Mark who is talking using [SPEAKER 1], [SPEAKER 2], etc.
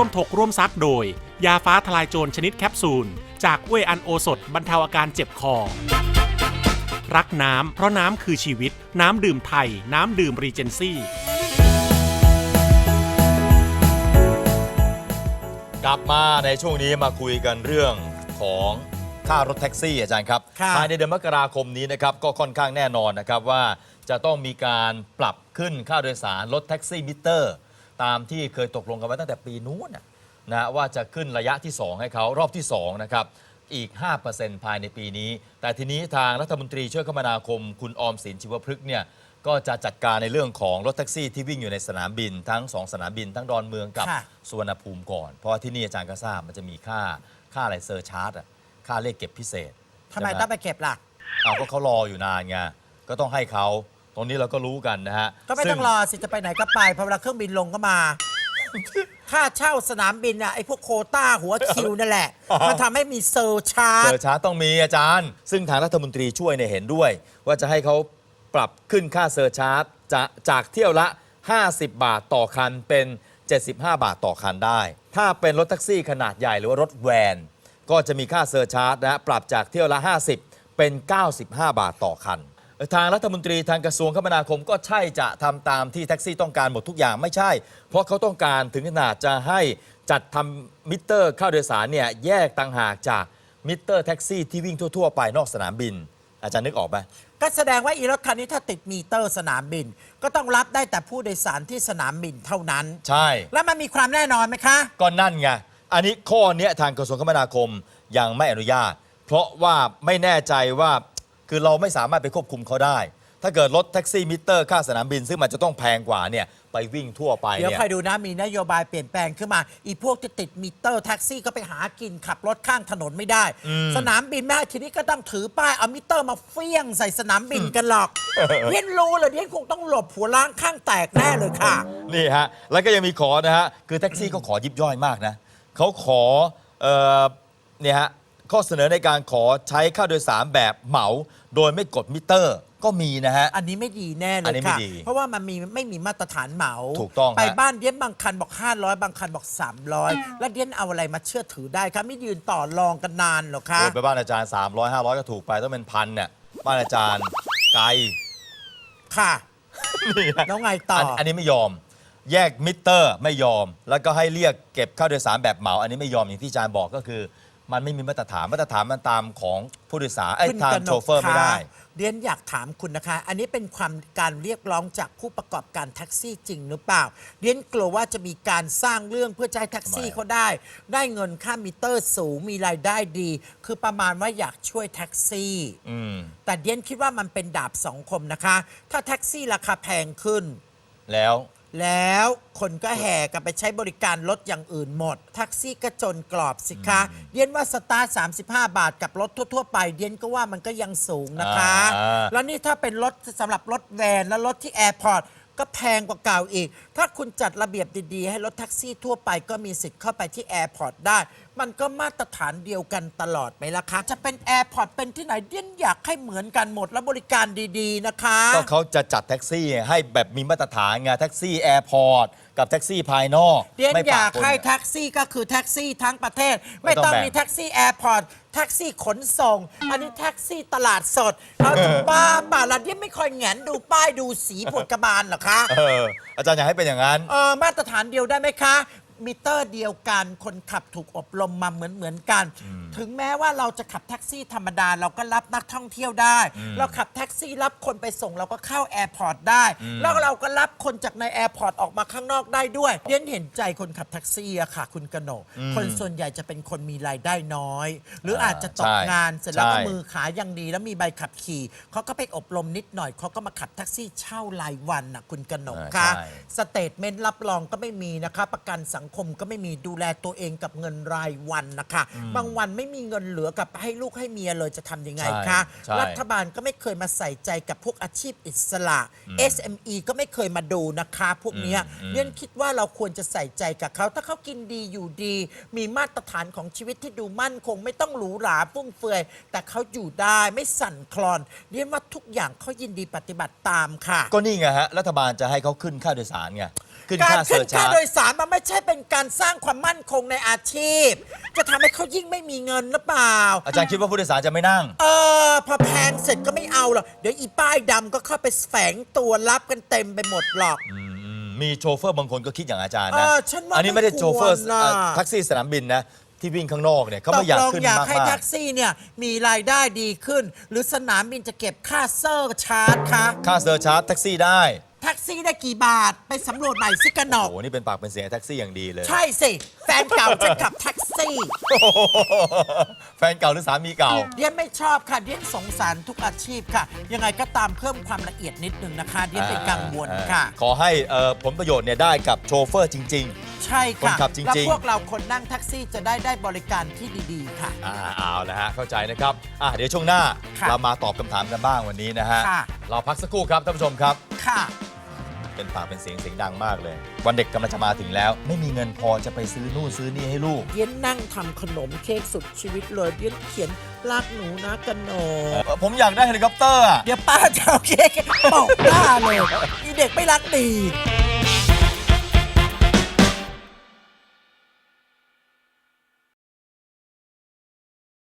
[SPEAKER 1] ร่วมถกร่วมซักโดย ยาฟ้าทลายโจรชนิดแคปซูล จากเวยอันโอสถบรรเทาอาการเจ็บคอ รักน้ำเพราะน้ำคือชีวิต น้ำดื่มไทย น้ำดื่มรีเจนซี่
[SPEAKER 2] กลับมาในช่วงนี้มาคุยกันเรื่องของค่ารถแท็กซี่อาจารย์ครับ
[SPEAKER 3] ค่ะ
[SPEAKER 2] ภายในเดือนมกราคมนี้นะครับก็ค่อนข้างแน่นอนนะครับว่าจะต้องมีการปรับขึ้นค่าโดยสารรถแท็กซี่มิเตอร์ ตามที่เคยตกลงกันไว้ตั้งแต่ปีนู้นน่ะนะว่าจะขึ้นระยะที่ 2 ให้เขารอบที่2นะครับอีก 5%ภายในปีนี้ แต่ทีนี้ทางรัฐมนตรีช่วยคมนาคม คุณออมสินชีวพฤกษ์เนี่ยก็จะจัดการในเรื่องของรถแท็กซี่ที่วิ่งอยู่ในสนามบิน ทั้ง 2 สนามบิน ทั้งดอนเมืองกับ
[SPEAKER 3] ค่ะ
[SPEAKER 2] สุวรรณภูมิก่อน เพราะว่าที่นี่อาจารย์ก็ทราบมันจะมีค่าค่าอะไรเซอร์ชาร์จอะค่าเลขเก็บพิเศษ
[SPEAKER 3] ทำไม
[SPEAKER 2] ใช่ห
[SPEAKER 3] ต้องไปเก็บล่ะ
[SPEAKER 2] เอาก็เขารออยู่นานไง ก็ต้องให้เขาต รงนี้เราก็รู้กันนะฮะ
[SPEAKER 3] ก็ไม่ต้องรอสิจะไปไหนก็ไปพอเวลาเครื่องบินลงก็มา ค่าเช่าสนามบินอะไอ้พวกโควต้าหัวคิวนั่นแหละ มันทำให้มีเซอร์ชาร์
[SPEAKER 2] เซ
[SPEAKER 3] จ
[SPEAKER 2] อร์ชาร์จต้องมีอาจารย์ ซึ่งทางรัฐมนตรีช่วยเนี่ยเห็นด้วย ว่าจะให้เขาปรับขึ้นค่าเซอร์ชาร์จจะจากเที่ยวละ 50 บาทต่อคันเป็น 75 บาทต่อคันได้ ถ้าเป็นรถแท็กซี่ขนาดใหญ่หรือว่ารถแวน ก็จะมีค่าเซอร์ชาร์จนะฮะปรับจากเที่ยวละ 50 เป็น 95 บาทต่อคัน ทางรัฐมนตรีทางกระทรวงคมนาคมก็ใช่จะทำตามที่แท็กซี่ต้องการหมดทุกอย่างไม่ใช่ เพราะเขาต้องการถึงขนาดจะให้จัดทำมิเตอร์ค่าโดยสารเนี่ยแยกต่างหากจากมิเตอร์แท็กซี่ที่วิ่งทั่ว ๆ ไปนอกสนามบิน อาจารย์นึกออกไหม
[SPEAKER 3] ก็แสดงว่าอีรถคันนี้ถ้าติดมีเตอร์สนามบิน ก็ต้องรับได้แต่ผู้โดยสารที่สนามบินเท่านั้น
[SPEAKER 2] ใช่
[SPEAKER 3] แล้วมันมีความแน่นอนไหมคะ
[SPEAKER 2] ก็นั่นไงอันนี้ข้อเนี้ยทางกระทรวงคมนาคมยังไม่อนุญาต เพราะว่าไม่แน่ใจว่า คือเราไม่สามารถไปควบคุมเขาได้ ถ้าเกิดรถแท็กซี่มิเตอร์ค่าสนามบิน ซึ่งมันจะต้องแพงกว่าเนี่ยไปวิ่งทั่วไป
[SPEAKER 3] เดี๋ยว
[SPEAKER 2] เนี่ย
[SPEAKER 3] คอยดูนะมีนโยบายเปลี่ยนแปลงขึ้นมาอีพวกที่ติดมิเตอร์แท็กซี่ก็ไปหากินขับรถข้างถนนไม่ได้ สนามบินแม่ทีนี้ก็ต้องถือป้ายเอามิเตอร์มาเฟี้ยงใส่สนามบินกันหรอกเรียนรู้เลยเรียนคงต้องหลบหัวล้างข้างแตกแน่เลยค่ะ
[SPEAKER 2] นี่ฮะแล้วก็ยังมีขอนะฮะคือแท็กซี่เขาขอยิบย่อยมากนะเขาขอเอ่อเนี่ยฮะ ข้อเสนอในการขอใช้ค่าโดยสารแบบเหมา โดยไม่กดมิเตอร์ก็มีนะฮะ
[SPEAKER 3] อันนี้ไม่ดีแน่เล
[SPEAKER 2] อัน
[SPEAKER 3] ย
[SPEAKER 2] นี้ไม่
[SPEAKER 3] ค่ะ
[SPEAKER 2] ดี
[SPEAKER 3] เพราะว่ามันมีไม่มีมาตรฐานเหมา
[SPEAKER 2] ถูกต้อง
[SPEAKER 3] ไป
[SPEAKER 2] ฮะ
[SPEAKER 3] บ้านเดียนบางคันบอก 500 บางคันบอก 300 แล้วเดียนเอาอะไรมาเชื่อถือได้ครับไม่ยืนต่อรองกันนานหรอกคะ
[SPEAKER 2] เดินไปบ้านอาจารย์ 300 500 ก็ถูกไปต้องเป็นพันเนี่ยบ้านอาจารย์ไกล
[SPEAKER 3] ค่ะ
[SPEAKER 2] นี่ฮะ
[SPEAKER 3] แล้วไงต่อ
[SPEAKER 2] อั
[SPEAKER 3] อน
[SPEAKER 2] อันนี้ไม่ยอม แยกมิเตอร์ไม่ยอม แล้วก็ให้เรียกเก็บค่าโดยสารแบบเหมา อันนี้ไม่ยอมอย่างที่อาจารย์บอกก็คือ มันไม่มีมาตรฐานมาตรฐานมันตามของผู้โดยสารไอ้ย
[SPEAKER 3] คุณ
[SPEAKER 2] ทาง
[SPEAKER 3] กนก
[SPEAKER 2] โชเฟอร์ไม่ได้
[SPEAKER 3] คะเรียนอยากถามคุณนะคะ อันนี้เป็นความการเรียกร้องจากผู้ประกอบการแท็กซี่จริงหรือเปล่า เรียนกลัวว่าจะมีการสร้างเรื่องเพื่อจะให้แท็กซี่
[SPEAKER 2] ทำไมอะ
[SPEAKER 3] เขาได้ ได้เงินค่ามิเตอร์สูงมีรายได้ดี คือประมาณว่าอยากช่วยแท็กซี่
[SPEAKER 2] อืม
[SPEAKER 3] แต่เดียนคิดว่ามันเป็นดาบสองคมนะคะ ถ้าแท็กซี่ราคาแพงขึ้น
[SPEAKER 2] แล้ว
[SPEAKER 3] แล้วคนก็แห่กันไปใช้บริการรถอย่างอื่นหมด แท็กซี่ก็จนกรอบสิคะ เดียนว่าสตาร์ท35 บาทกับรถทั่ว ๆ ไป เดียนก็ว่ามันก็ยังสูงนะคะ
[SPEAKER 2] อ่า
[SPEAKER 3] แล้วนี่ถ้าเป็นรถสำหรับรถแวนและรถที่แอร์พอร์ต ก็แพงกว่าเก่าอีก ถ้าคุณจัดระเบียบดีๆ ให้รถแท็กซี่ทั่วไปก็มีสิทธิ์เข้าไปที่แอร์พอร์ตได้ มันก็มาตรฐานเดียวกันตลอดไหมล่ะคะ จะเป็นแอร์พอร์ตเป็นที่ไหนเดียนอยากให้เหมือนกันหมดและบริการดีๆนะคะ
[SPEAKER 2] ก็เขาจะจัดแท็กซี่ให้แบบมีมาตรฐานไงแท็กซี่แอร์พอร์ต กับแท็กซี่ภายนอก
[SPEAKER 3] เรียน
[SPEAKER 2] ไม่
[SPEAKER 3] อ
[SPEAKER 2] ปะ
[SPEAKER 3] ยาก
[SPEAKER 2] ปน
[SPEAKER 3] ให้แท็กซี่ก็คือแท็กซี่ทั้งประเทศ
[SPEAKER 2] ไม่
[SPEAKER 3] ไม่
[SPEAKER 2] ต้อง
[SPEAKER 3] ต้อง
[SPEAKER 2] แบ่ง
[SPEAKER 3] มีแท็กซี่แอร์พอร์ตแท็กซี่ขนส่ง อันนี้แท็กซี่ตลาดสดเราจะบ้าป่ะเราที่ไม่ค่อยแหงนดูป้ายดูสีผลกระบาลเหรอคะ
[SPEAKER 2] เอออาจารย์อยากให้เป็นอย่างนั้น
[SPEAKER 3] เออมาตรฐานเดียวได้ไหมคะ มิเตอร์เดียวกัน คนขับถูกอบรมมาเหมือนเหมือนๆกัน ถึงแม้ว่าเราจะขับแท็กซี่ธรรมดาเราก็รับนักท่องเที่ยวได้เราขับแท็กซี่รับคนไปส่งเราก็เข้าแอร์พอร์ตได้แล้วเราก็รับคนจากในแอร์พอร์ตออกมาข้างนอกได้ด้วยเรียนเห็นใจคนขับแท็กซี่อะค่ะ คุณกนกคนส่วนใหญ่จะเป็นคนมีรายได้น้อย หรืออาจจะตก
[SPEAKER 2] ใช่
[SPEAKER 3] งานเสร็จแล้วก็
[SPEAKER 2] ใช่
[SPEAKER 3] มือ ขายังดีแล้วมีใบขับขี่ เขาก็ไปอบรมนิดหน่อย เขาก็มาขับแท็กซี่เช่ารายวันน่ะคุณกนก
[SPEAKER 2] อ่า
[SPEAKER 3] คะ
[SPEAKER 2] ใช่
[SPEAKER 3] สเตทเมนต์รับรองก็ไม่มีนะคะ ประกันสังคมก็ไม่มีดูแลตัวเองกับเงินรายวันนะคะ บางวันไม่มีเงินเหลือกับให้ลูกให้เมียเลยจะทำยังไง
[SPEAKER 2] ใช่
[SPEAKER 3] คะ
[SPEAKER 2] ใช่
[SPEAKER 3] รัฐบาลก็ไม่เคยมาใส่ใจกับพวกอาชีพอิสระ SME ก็ไม่เคยมาดูนะคะ พวกเนี้ย
[SPEAKER 2] อืม
[SPEAKER 3] เรียนคิดว่าเราควรจะใส่ใจกับเขา ถ้าเขากินดีอยู่ดี มีมาตรฐานของชีวิตที่ดูมั่นคง ไม่ต้องหรูหราฟุ่มเฟือย แต่เขาอยู่ได้ไม่สั่นคลอนเรียนว่าทุกอย่างเขายินดีปฏิบัติตามค่ะ
[SPEAKER 2] ก็นี่ไงฮะ รัฐบาลจะให้เขาขึ้นค่าโดยสารไง ขึ้น
[SPEAKER 3] การ
[SPEAKER 2] ค่าเซ
[SPEAKER 3] ขึ้
[SPEAKER 2] อนร์
[SPEAKER 3] ค่า
[SPEAKER 2] ชาร์จ
[SPEAKER 3] โดยสารมันไม่ใช่เป็นการสร้างความมั่นคงในอาชีพ จะทำให้เขายิ่งไม่มีเงินหรือเปล่า
[SPEAKER 2] อาจารย์คิดว่าผู้โดยสารจะไม่นั่ง
[SPEAKER 3] เออ พอแพงเสร็จก็ไม่เอาหรอก เดี๋ยวอีป้ายดำก็เข้าไปแฝงตัวรับกันเต็มไปหมดหรอก
[SPEAKER 2] อืมอืมมีโชเฟอร์บางคนก็คิดอย่างอาจารย์
[SPEAKER 3] เอ
[SPEAKER 2] นะ
[SPEAKER 3] อฉันว่า
[SPEAKER 2] อันนี้ไม่ได้
[SPEAKER 3] ไม่ควร
[SPEAKER 2] โชเฟอร์
[SPEAKER 3] น่ะ
[SPEAKER 2] เอ่อแท็กซี่สนามบินนะที่วิ่งข้างนอกเนี่ยเขา
[SPEAKER 3] ต
[SPEAKER 2] ไม่
[SPEAKER 3] ก
[SPEAKER 2] อยาก
[SPEAKER 3] ลง
[SPEAKER 2] ขึ้น
[SPEAKER 3] อยาก
[SPEAKER 2] มาก
[SPEAKER 3] ให้
[SPEAKER 2] มา
[SPEAKER 3] แท็
[SPEAKER 2] ก
[SPEAKER 3] กซี่เนี่ย มีรายได้ดีขึ้น หรือสนามบินจะเก็บค่าเซอร์ชาร์จคะ
[SPEAKER 2] ค่าเซอร์ชาร์จแท็กซี่ได้
[SPEAKER 3] แท็กซี่ได้กี่บาท ไปสำรวจหน่อยสิกระหน
[SPEAKER 2] โอ้
[SPEAKER 3] ก
[SPEAKER 2] โหนี่เป็นปากเป็นเสียงแท็กซี่อย่างดีเลย
[SPEAKER 3] ใช่สิ แฟนเก่าจะขับแท็กซี่
[SPEAKER 2] แฟนเก่าหรือสามีเก่า
[SPEAKER 3] เดียนไม่ชอบค่ะ เดียนสงสารทุกอาชีพค่ะ ยังไงก็ตามเพิ่มความละเอียดนิดนึงนะคะ เดียนเป็นกังวลค่ะ
[SPEAKER 2] ขอให้เอ่อผลประโยชน์เนี่ยได้กับโชเฟอร์จริง
[SPEAKER 3] ใช่ค่ะ
[SPEAKER 2] คนขับจริงๆ
[SPEAKER 3] แล้วพวกเราคนนั่งแท็กซี่จะได้ได้บริการที่ดีๆค่ะ
[SPEAKER 2] ๆอ่าเอาละฮะ เข้าใจนะครับอะเดี๋ยวช่วงหน้า
[SPEAKER 3] ค่ะ
[SPEAKER 2] เรามาตอบคำถามกันบ้างวันนี้นะฮะ
[SPEAKER 3] ค่ะ
[SPEAKER 2] เราพักสักครู่ครับท่านผู้ชมครับ
[SPEAKER 3] ค่ะ
[SPEAKER 2] เป็นปากเป็นเสียงเสียงดังมากเลย วันเด็กกำลังจะมาถึงแล้ว ไม่มีเงินพอจะไปซื้อนู่นซื้อนี่ให้ลูก
[SPEAKER 3] เดียนนั่งทำขนมเค้กสุดชีวิตเลยเดียนเขียนรักหนูนะกันหนก
[SPEAKER 2] เอ่อผมอยากได้เฮลิคอปเตอร์อะ
[SPEAKER 3] เดี๋ยวป้าจะเอาเค้กโปะหน้าเลยอีเด็กไม่รักดี
[SPEAKER 2] เ